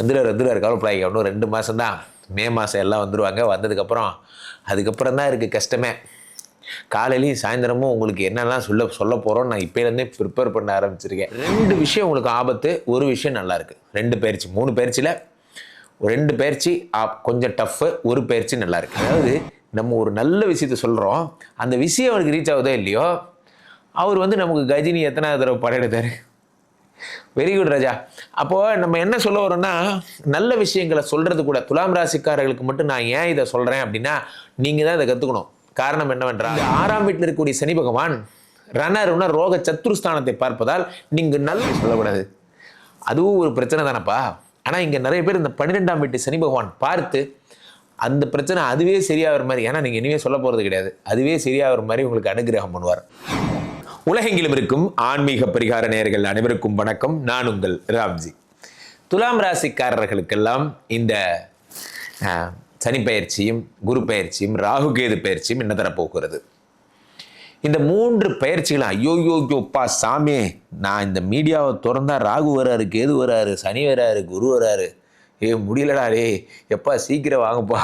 வந்துடுவார் வந்துடுவார். கவலைப்படாங்க இன்னும் ரெண்டு மாதம் தான் மே மாதம் எல்லாம் வந்துடுவாங்க வந்ததுக்கப்புறம் அதுக்கப்புறம் தான் இருக்குது கஷ்டமே. காலையிலையும் சாயந்தரமும் உங்களுக்கு என்னெல்லாம் சொல்ல சொல்ல போகிறோம் நான் இப்போலேருந்தே ப்ரிப்பேர் பண்ண ஆரம்பிச்சிருக்கேன். ரெண்டு விஷயம் உங்களுக்கு ஆபத்து ஒரு விஷயம் நல்லாயிருக்கு ரெண்டு பயிற்சி மூணு பயிற்சியில் ரெண்டு பயிற்சி கொஞ்சம் டஃப்பு ஒரு பயிற்சி நல்லாயிருக்கு அதாவது நம்ம ஒரு நல்ல விஷயத்த சொல்கிறோம் அந்த விஷயம் அவருக்கு ரீச் ஆகுதோ இல்லையோ அவர் வந்து நமக்கு கஜினி எத்தனாவது தடவை படையெடுத்தார்? வெரி குட் ராஜா அப்போ நம்ம என்ன சொல்ல வரோம்னா நல்ல விஷயங்களை சொல்றது கூட துலாம் ராசிக்காரர்களுக்கு மட்டும் நான் ஏன் இதை சொல்றேன் அப்படின்னா நீங்க தான் இதை கத்துக்கணும். காரணம் என்னவென்றால் ஆறாம் வீட்டில் இருக்கக்கூடிய சனி பகவான் ரணருன ரோக சத்துருஸ்தானத்தை பார்ப்பதால் நீங்க நல்ல சொல்லக்கூடாது. அதுவும் ஒரு பிரச்சனை தானப்பா. ஆனால் இங்கே நிறைய பேர் இந்த பன்னிரெண்டாம் வீட்டு சனி பகவான் பார்த்து அந்த பிரச்சனை அதுவே சரியாகிற மாதிரி ஏன்னா நீங்கள் இனிமே சொல்ல போகிறது கிடையாது. அதுவே சரியாகிற மாதிரி உங்களுக்கு அனுகிரகம் பண்ணுவார். உலகெங்கிலும் இருக்கும் ஆன்மீக பரிகார நேயர்கள் அனைவருக்கும் வணக்கம். நான் உங்கள் ராம்ஜி. துலாம் ராசிக்காரர்களுக்கெல்லாம் இந்த சனி பயிற்சியும் குரு பயிற்சியும் ராகு கேது பயிற்சியும் என்ன தரப்போகிறது? இந்த மூன்று பயிற்சிகளும் ஐயோ யோ யோப்பா சாமி நான் இந்த மீடியாவை திறந்தா ராகு வராரு கேது வராரு சனி வராரு குரு வராரு. ஏ முடியலடா ரே எப்பா சீக்கிரம் வாங்கப்பா.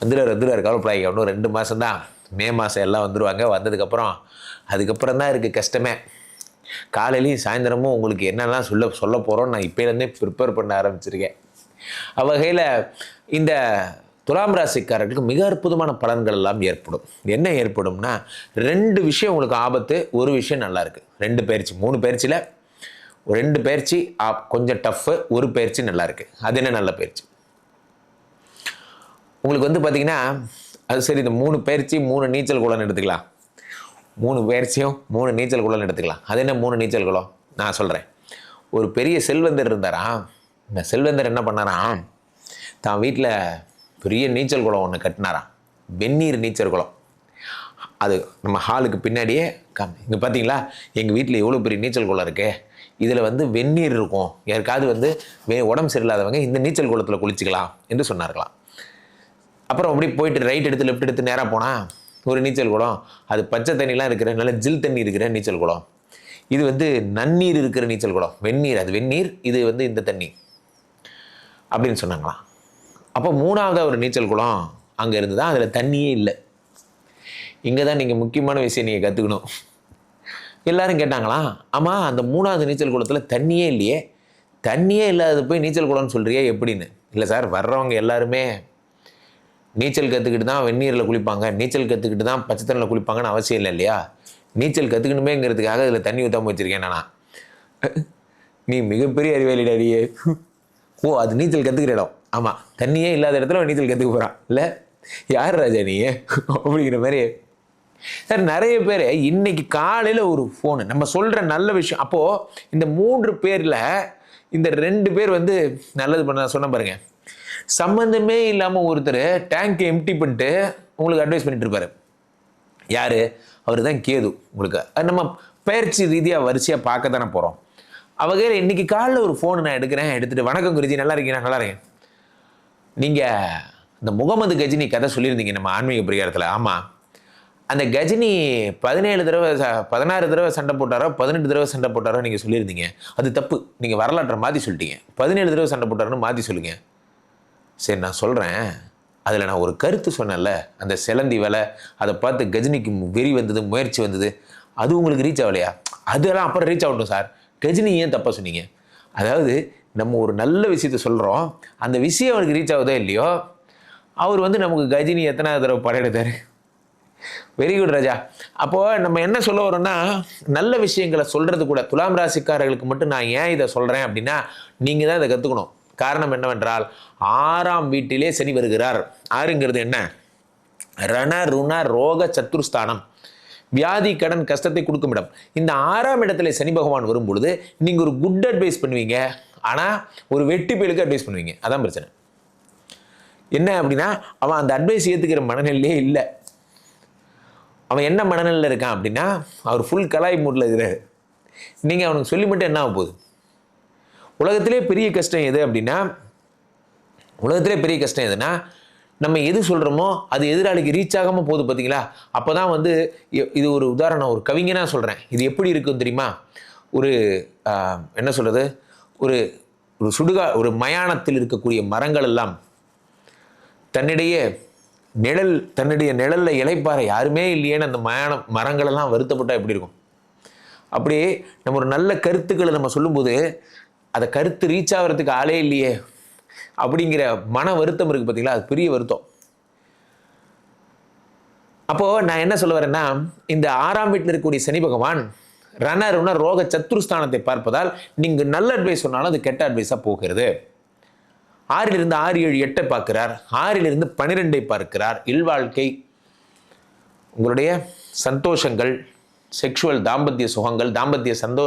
வந்துடுவார் வந்துடுவார் கவலைப்படாங்க இன்னும் ரெண்டு மாதம் தான் மே மாதம் எல்லாம் வந்துடுவாங்க வந்ததுக்கப்புறம் அதுக்கப்புறம் தான் இருக்குது கஷ்டமே. காலையிலையும் சாயந்தரமும் உங்களுக்கு என்னெல்லாம் சொல்ல சொல்ல போகிறோம் நான் இப்போலேருந்தே ப்ரிப்பேர் பண்ண ஆரம்பிச்சிருக்கேன். அவ்வகையில் இந்த துலாம் ராசிக்காரர்களுக்கு மிக அற்புதமான பலன்கள் எல்லாம் ஏற்படும். என்ன ஏற்படும்னா ரெண்டு விஷயம் உங்களுக்கு ஆபத்து ஒரு விஷயம் நல்லாயிருக்கு ரெண்டு பயிற்சி மூணு பயிற்சியில் ரெண்டு பயிற்சி கொஞ்சம் டஃப்பு ஒரு பயிற்சி நல்லாயிருக்கு அது என்ன நல்ல பயிற்சி? உங்களுக்கு வந்து பார்த்தீங்கன்னா அது சரி இந்த மூணு பயிற்சி மூணு நீச்சல் குளம்னு எடுத்துக்கலாம். மூணு பயிற்சியும் மூணு நீச்சல் குளம்னு எடுத்துக்கலாம். அது என்ன மூணு நீச்சல் குளம் நான் சொல்கிறேன் ஒரு பெரிய செல்வந்தர் இருந்தாரா? இந்த செல்வந்தர் என்ன பண்ணாராம் தான் வீட்டில் பெரிய நீச்சல் குளம் ஒன்று கட்டினாராம். வெந்நீர் நீச்சல் குளம் அது நம்ம ஹாலுக்கு பின்னாடியே காமி இங்கே பார்த்தீங்களா எங்கள் வீட்டில் எவ்வளோ பெரிய நீச்சல் குளம் இருக்குது இதில் வந்து வெந்நீர் இருக்கும். யாருக்காவது வந்து வே உடம்பு சரியில்லாதவங்க இந்த நீச்சல் குளத்தில் குளிச்சுக்கலாம் என்று சொன்னார்களாம். அப்புறம் அப்படியே போயிட்டு ரைட் எடுத்து லெஃப்ட் எடுத்து நேராக போனால் ஒரு நீச்சல் குளம். அது பச்சை தண்ணிலாம் இருக்கிற நல்ல ஜில் தண்ணி இருக்கிற நீச்சல் குளம். இது வந்து நன்னீர் இருக்கிற நீச்சல் குளம். வெந்நீர் அது வெந்நீர் இது வந்து இந்த தண்ணி. அப்படின்னு சொன்னாங்களாம். அப்போ மூணாவதாக ஒரு நீச்சல் குளம் அங்கே இருந்து தான் அதில் தண்ணியே இல்லை. இங்கே தான் நீங்கள் முக்கியமான விஷயம் நீங்கள் கற்றுக்கணும் எல்லாரும் கேட்டாங்களாம் ஆமாம் அந்த மூணாவது நீச்சல் குளத்தில் தண்ணியே இல்லையே. தண்ணியே இல்லாத போய் நீச்சல் குளம்னு சொல்கிறியே எப்படின்னு? இல்லை சார் வர்றவங்க எல்லாருமே நீச்சல் கற்றுக்கிட்டு தான் வெந்நீரில் குளிப்பாங்க. நீச்சல் கற்றுக்கிட்டு தான் பச்சை தண்ணியில் குளிப்பாங்கன்னு அவசியம் இல்லை இல்லையா? நீச்சல் கற்றுக்கணுமேங்கிறதுக்காக இதில் தண்ணி ஊற்றாம வச்சுருக்கேன் நானா. நீ மிகப்பெரிய அறிவாளிடா ஓ அது நீச்சல் கற்றுக்கிற இடம். ஆமாம் தண்ணியே இல்லாத இடத்துல நீச்சல் கற்றுக்க போகிறான் இல்லை? யார் ராஜா நீ? அப்படிங்கிற மாதிரி. சார் நிறைய பேர் இன்னைக்கு காலையில் ஒரு ஃபோனு நம்ம சொல்கிற நல்ல விஷயம். அப்போது இந்த மூன்று பேரில் இந்த ரெண்டு பேர் வந்து நல்லது பண்ண சொன்ன பாருங்கள் சம்மந்தமே இல்லாமல் ஒருத்தர் டேங்க் எம்டி பண்ணிட்டு உங்களுக்கு அட்வைஸ் பண்ணிட்டு இருப்பாரு. யார்? அவர் தான் கேது உங்களுக்கு. அது நம்ம பயிற்சி ரீதியாக வரிசையாக பார்க்க தானே போகிறோம் அவகையில் இன்னைக்கு காலைல ஒரு ஃபோன் நான் எடுக்கிறேன் எடுத்துகிட்டு வணக்கம் குருஜி நல்லா இருக்கீங்க நல்லா இருக்கேன். நீங்கள் இந்த முகமது கஜினி கதை சொல்லியிருந்தீங்க நம்ம ஆன்மீக பிரிகாரத்தில். ஆமாம் அந்த கஜினி பதினேழு தடவை ச- பதினாறு தடவை சண்டை போட்டாரோ பதினெட்டு தடவை சண்டை போட்டாரோ நீங்கள் சொல்லியிருந்தீங்க. அது தப்பு. நீங்கள் வரலாற்றை மாற்றி சொல்லிட்டீங்க. பதினேழு தடவை சண்டை போட்டாரோன்னு மாற்றி சொல்லுங்க. சரி நான் சொல்கிறேன் அதில் நான் ஒரு கருத்து சொன்னேன்ல அந்த சிலந்தி வேலை அதை பார்த்து கஜினிக்கு வெறி வந்தது முயற்சி வந்தது அது உங்களுக்கு ரீச் ஆகலையா? அதெல்லாம் அப்புறம் ரீச் ஆகட்டும் சார் கஜினி ஏன் தப்பாக சொன்னீங்க? அதாவது நம்ம ஒரு நல்ல விஷயத்த சொல்கிறோம் அந்த விஷயம் அவருக்கு ரீச் ஆகுதோ இல்லையோ அவர் வந்து நமக்கு கஜினி எத்தனாவது தடவை படையெடுத்தார்? வெரி குட் ராஜா. அப்போது நம்ம என்ன சொல்ல வரோம்னா நல்ல விஷயங்களை சொல்கிறது கூட துலாம் ராசிக்காரர்களுக்கு மட்டும் நான் ஏன் இதை சொல்கிறேன் அப்படின்னா நீங்கள் தான் இதை கற்றுக்கணும் காரணம் என்னவென்றால் ஆறாம் வீட்டிலே சனி வருகிறார். ஆறுங்கிறது என்ன? ரண ருண ரோக சத்துருஸ்தானம் வியாதி கடன் கஷ்டத்தை கொடுக்கும் இடம். இந்த ஆறாம் இடத்துல சனி பகவான் வரும் பொழுது நீங்கள் ஒரு குட் அட்வைஸ் பண்ணுவீங்க. ஆனால் ஒரு வெட்டி பேலுக்கு அட்வைஸ் பண்ணுவீங்க. அதான் பிரச்சனை. என்ன அப்படின்னா அவன் அந்த அட்வைஸ் ஏற்றுக்கிற மனநிலையே இல்லை. அவன் என்ன மனநிலையில் இருக்கான் அப்படின்னா அவர் ஃபுல் கலாய் மூட்டில் இருக்கிறார். நீங்கள் அவனுக்கு சொல்லி மட்டும் என்ன ஆக போகுது? உலகத்திலே பெரிய கஷ்டம் எது அப்படின்னா உலகத்திலே பெரிய கஷ்டம் எதுனா நம்ம எது சொல்கிறோமோ அது எதிராளிக்கு ரீச் ஆகாமல் போகுது பார்த்தீங்களா அப்போ தான் வந்து இது ஒரு உதாரணம் ஒரு கவிஞனாக சொல்கிறேன் இது எப்படி இருக்கும் தெரியுமா? ஒரு என்ன சொல்கிறது ஒரு ஒரு சுடுகா ஒரு மயானத்தில் இருக்கக்கூடிய மரங்கள் எல்லாம் தன்னிடையே நிழல் தன்னுடைய நிழலில் இலைப்பாறை யாருமே இல்லையேன்னு அந்த மயானம் மரங்கள் எல்லாம் எப்படி இருக்கும்? அப்படியே நம்ம ஒரு நல்ல கருத்துக்களை நம்ம சொல்லும்போது அதை கருத்து ரீச் ஆகிறதுக்கு ஆளே இல்லையே. அப்படிங்கிற மன வருத்தம் இருக்குது பார்த்தீங்களா அது பெரிய வருத்தம். அப்போது நான் என்ன சொல்ல வரேன்னா இந்த ஆறாம் வீட்டில் இருக்கக்கூடிய சனி பகவான் ரணருன ரோக சத்துருஸ்தானத்தை பார்ப்பதால் நீங்கள் நல்ல அட்வைஸ் சொன்னாலும் அது கெட்ட அட்வைஸாக போகிறது. ஆறிலிருந்து ஆறு ஏழு எட்டை பார்க்கிறார். ஆறிலிருந்து பன்னிரெண்டை பார்க்கிறார். இல்வாழ்க்கை உங்களுடைய சந்தோஷங்கள் செக்ஷுவல் தாம்பத்திய சுகங்கள் தாம்பத்திய சந்தோ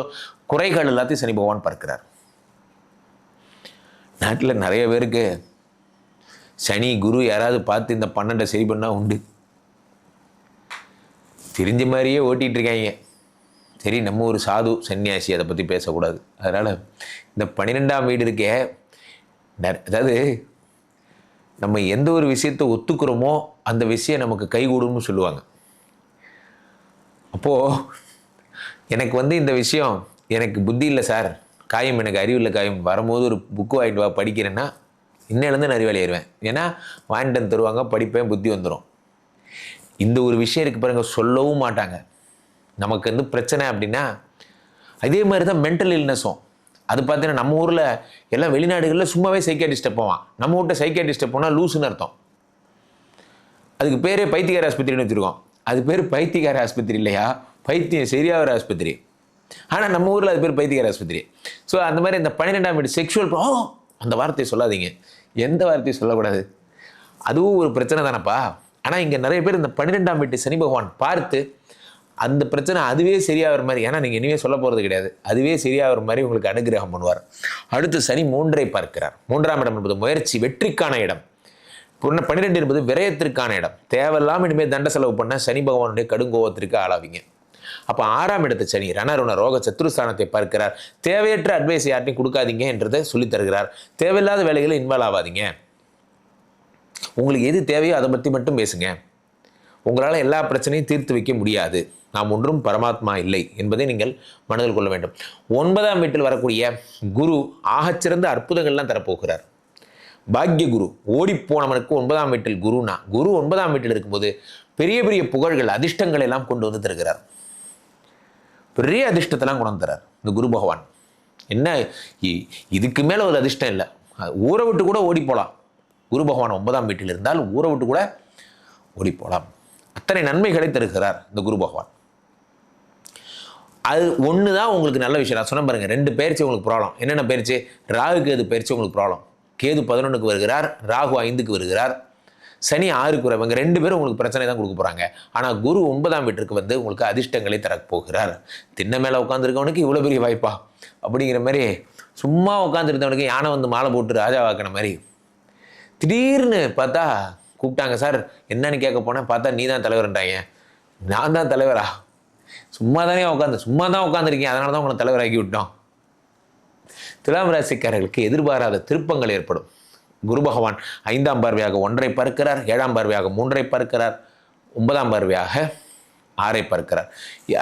குறைகள் எல்லாத்தையும் சனி பகவான் பார்க்கிறார். நாட்டில் நிறைய பேருக்கு சனி குரு யாராவது பார்த்து இந்த பன்னெண்டை சரி பண்ணால் உண்டு. தெரிஞ்ச மாதிரியே ஓட்டிகிட்டு இருக்காங்க. சரி நம்ம ஒரு சாது சன்னியாசி அதை பற்றி பேசக்கூடாது. அதனால் இந்த பன்னிரெண்டாம் வீடு இருக்கே அதாவது நம்ம எந்த ஒரு விஷயத்தை ஒத்துக்கிறோமோ அந்த விஷயம் நமக்கு கைகூடும்னு சொல்லுவாங்க. அப்போது எனக்கு வந்து இந்த விஷயம் எனக்கு புத்தி இல்லை சார். காயம் எனக்கு அறிவில் காயம் வரும்போது ஒரு புக்கு வாங்கிட்டு வா படிக்கிறேன்னா இன்னிலேருந்து நான் அறிவாளி ஆயிடுவேன். ஏன்னா வாங்கிட்டு வந்து தருவாங்க படிப்பேன் புத்தி வந்துடும் இந்த ஒரு விஷயம் இருக்கு பாருங்க சொல்லவும் மாட்டாங்க. நமக்கு வந்து பிரச்சனை அப்படின்னா அதே மாதிரி தான் மென்டல் இல்னஸும் அது பார்த்தீங்கன்னா நம்ம ஊரில் எல்லாம் வெளிநாடுகளில் சும்மாவே சைக்கியாட்டிஸ்ட்டை போவான். நம்ம வீட்டை சைக்கியாட்டிஸ்ட்டை போனால் லூசுன்னு அர்த்தம். அதுக்கு பேரே பைத்தியகார ஆஸ்பத்திரின்னு வச்சுருக்கோம். அது பேர் பைத்தியக்கார ஆஸ்பத்திரி இல்லையா? பைத்தியம் சரியாகிற ஆஸ்பத்திரி. ஆனால் நம்ம ஊரில் அது பேர் பைத்தியக்கார ஆஸ்பத்திரி. ஸோ அந்த மாதிரி இந்த பன்னிரெண்டாம் வீடு செக்ஷுவல் ஓ அந்த வார்த்தையை சொல்லாதீங்க. எந்த வார்த்தையும் சொல்லக்கூடாது. அதுவும் ஒரு பிரச்சனை தானப்பா. ஆனால் இங்கே நிறைய பேர் இந்த பன்னிரெண்டாம் வீட்டு சனி பகவான் பார்த்து அந்த பிரச்சனை அதுவே சரியாகிற மாதிரி ஏன்னா நீங்கள் இனிமே சொல்ல போகிறது கிடையாது. அதுவே சரியாகிற மாதிரி உங்களுக்கு அனுகிரகம் பண்ணுவார். அடுத்து சனி மூன்றை பார்க்கிறார். மூன்றாம் இடம் என்பது முயற்சி வெற்றிக்கான இடம். பொண்ணு பன்னிரெண்டு என்பது விரயத்திற்கான இடம். தேவையில்லாமல் இனிமேல் தண்ட செலவு பண்ண சனி பகவானுடைய கடுங்கோபத்திற்கு ஆளாவீங்க. அப்போ ஆறாம் இடத்து சனி ரணருண ரோக சத்ருஸ்தானத்தை பார்க்கிறார். தேவையற்ற அட்வைஸ் யார்ட்டையும் கொடுக்காதீங்க என்றதை சொல்லித் தருகிறார். தேவையில்லாத வேலைகளை இன்வால்வ் ஆகாதீங்க உங்களுக்கு எது தேவையோ அதை பற்றி மட்டும் பேசுங்க. உங்களால் எல்லா பிரச்சனையும் தீர்த்து வைக்க முடியாது. நாம் ஒன்றும் பரமாத்மா இல்லை என்பதை நீங்கள் மனதில் கொள்ள வேண்டும். ஒன்பதாம் வீட்டில் வரக்கூடிய குரு ஆகச்சிறந்த அற்புதங்கள்லாம் தரப்போகிறார். பாக்ய குரு ஓடிப்போனவனுக்கு ஒன்பதாம் வீட்டில் குருனா. குரு ஒன்பதாம் வீட்டில் இருக்கும்போது பெரிய பெரிய புகழ்கள் அதிர்ஷ்டங்களை எல்லாம் கொண்டு வந்து தருகிறார். பெரிய அதிர்ஷ்டத்தெல்லாம் கொண்டு தரார் இந்த குரு பகவான். என்ன இ- இதுக்கு மேலே ஒரு அதிர்ஷ்டம் இல்லை. ஊரை விட்டு கூட ஓடி போகலாம் குரு பகவான் ஒன்பதாம் வீட்டில் இருந்தால் ஊரை விட்டு கூட ஓடி போகலாம் அத்தனை நன்மைகளை தருகிறார் இந்த குரு பகவான். அது ஒன்று தான் உங்களுக்கு நல்ல விஷயம். நான் சொன்ன பாருங்க ரெண்டு பயிற்சி உங்களுக்கு ப்ராப்ளம் என்னென்ன பயிற்சி? ராகு கேது பயிற்சி? உங்களுக்கு ப்ராப்ளம் கேது பதினொன்றுக்கு வருகிறார் ராகு ஐந்துக்கு வருகிறார். சனி ஆறுக்கு இவங்க ரெண்டு பேரும் உங்களுக்கு பிரச்சனை தான் கொடுக்க போகிறாங்க ஆனால் குரு ஒன்பதாம் வீட்டிற்கு வந்து உங்களுக்கு அதிர்ஷ்டங்களை தரப்போகிறார் போகிறார். மேலே உட்காந்துருக்கவனுக்கு இவ்வளோ பெரிய வாய்ப்பா? அப்படிங்கிற மாதிரி சும்மா உட்காந்துருந்தவனுக்கு யானை வந்து மாலை போட்டு ராஜாவாக்கின மாதிரி திடீர்னு பார்த்தா கூப்பிட்டாங்க சார் என்னன்னு கேட்க போனேன். பார்த்தா நீ தான் தலைவர்ன்றாங்க நான் தான் தலைவரா? சும்மா தானே உட்காந்து சும்மா தான் உட்காந்துருக்கேன் அதனால தான் உங்களை தலைவராக்கி விட்டோம். துலாம் ராசிக்காரர்களுக்கு எதிர்பாராத திருப்பங்கள் ஏற்படும். குரு பகவான் ஐந்தாம் பார்வையாக ஒன்றை பார்க்கிறார் ஏழாம் பார்வையாக மூன்றை பார்க்கிறார் ஒன்பதாம் பார்வையாக ஆறை பார்க்கிறார்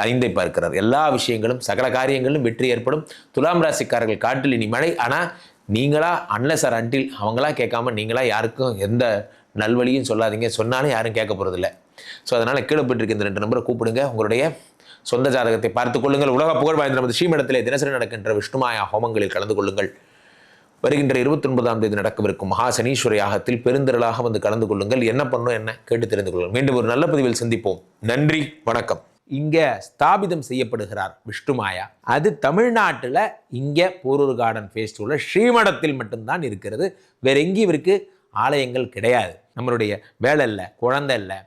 ஐந்தை பார்க்கிறார். எல்லா விஷயங்களும் சகல காரியங்களும் வெற்றி ஏற்படும். துலாம் ராசிக்காரர்கள் காட்டில் இனி மழை. ஆனால் நீங்களா அன்லஸ் ஆர் அன்டில் அவங்களா கேட்காம நீங்களா யாருக்கும் எந்த நல்வழியும் சொல்லாதீங்க. சொன்னாலும் யாரும் கேட்க போகிறதில்ல ஸோ அதனால் கீழே போயிட்டு இந்த ரெண்டு நம்பரை கூப்பிடுங்க. உங்களுடைய சொந்த ஜாதகத்தை பார்த்துக் கொள்ளுங்கள். உலக புகழ் வாய்ந்த நமது ஸ்ரீமடத்திலே தினசரி நடக்கின்ற விஷ்ணுமாயா ஹோமங்களில் கலந்து கொள்ளுங்கள். வருகின்ற இருபத்தி ஒன்பதாம் தேதி நடக்கவிருக்கும் மகா சனீஸ்வர யாகத்தில் பெருந்திரளாக வந்து கலந்து கொள்ளுங்கள். என்ன பண்ணணும் என்ன கேட்டு தெரிந்து கொள்ளுங்கள். மீண்டும் ஒரு நல்ல பதிவில் சந்திப்போம். நன்றி வணக்கம். இங்க ஸ்தாபிதம் செய்யப்படுகிறார் விஷ்ணுமாயா அது தமிழ்நாட்டில் இங்கே போரூர் கார்டன் ஃபேஸ்டிவலில் ஸ்ரீமடத்தில் மட்டும்தான் இருக்கிறது. வேற எங்கேயும் இவருக்கு ஆலயங்கள் கிடையாது. நம்மளுடைய வேலை இல்லை குழந்தை இல்லை.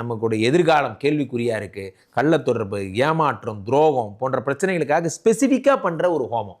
நமக்குடைய எதிர்காலம் கேள்விக்குறியாக இருக்குது கள்ளத்தொடர்பு ஏமாற்றம் துரோகம் போன்ற பிரச்சனைகளுக்காக ஸ்பெசிஃபிக்காக பண்ணுற ஒரு ஹோமம்.